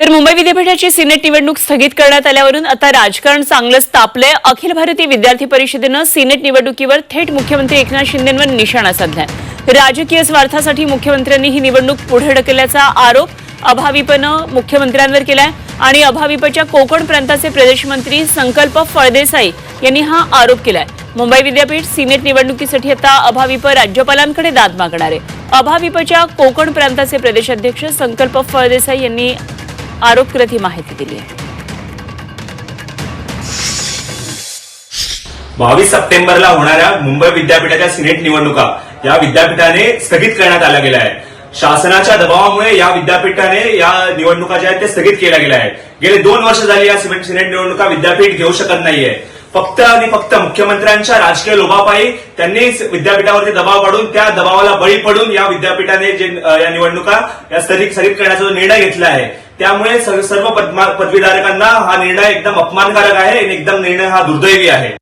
तर मुंबई विद्यापीठाची सिनेट निवडणूक स्थगित करण्यात आल्यावरून आता राजकारण चांगलंच तापलंय. अखिल भारतीय विद्यार्थी परिषदेनं सिनेट निवडणुकीवर थेट मुख्यमंत्री एकनाथ शिंदेंवर निशाणा साधलाय. राजकीय स्वार्थासाठी मुख्यमंत्र्यांनी ही निवडणूक पुढे ढकलल्याचा आरोप अभाविपनं मुख्यमंत्र्यांवर केलाय आणि अभाविपच्या कोकण प्रांताचे प्रदेशमंत्री संकल्प फळदेसाई यांनी हा आरोप केलाय. मुंबई विद्यापीठ सिनेट निवडणुकीसाठी आता अभाविप राज्यपालांकडे दाद मागणार आहे. अभाविपच्या कोकण प्रांताचे प्रदेशाध्यक्ष संकल्प फळदेसाई यांनी आरोप करत ही माहिती दिली आहे. बावीस सप्टेंबरला होणाऱ्या मुंबई विद्यापीठाच्या सिनेट निवडणुका या विद्यापीठाने स्थगित करण्यात आल्या गेल्या आहेत. शासनाच्या दबावामुळे या विद्यापीठाने या निवडणुका ज्या आहेत त्या स्थगित केल्या गेल्या आहेत. गेले दोन वर्ष झाली या सिमेंट सिनेट निवडणुका विद्यापीठ घेऊ शकत नाहीये. फक्त आणि फक्त मुख्यमंत्र्यांच्या राजकीय लोभापायी त्यांनी विद्यापीठावरती दबाव पाडून त्या दबावाला बळी पडून या विद्यापीठाने जे या निवडणुका या स्थगित स्थगित करण्याचा जो निर्णय घेतला आहे त्यामुळे सर्व पदवीधारकांना हा निर्णय एकदम अपमानकारक आहे आणि एकदम निर्णय हा दुर्दैवी आहे.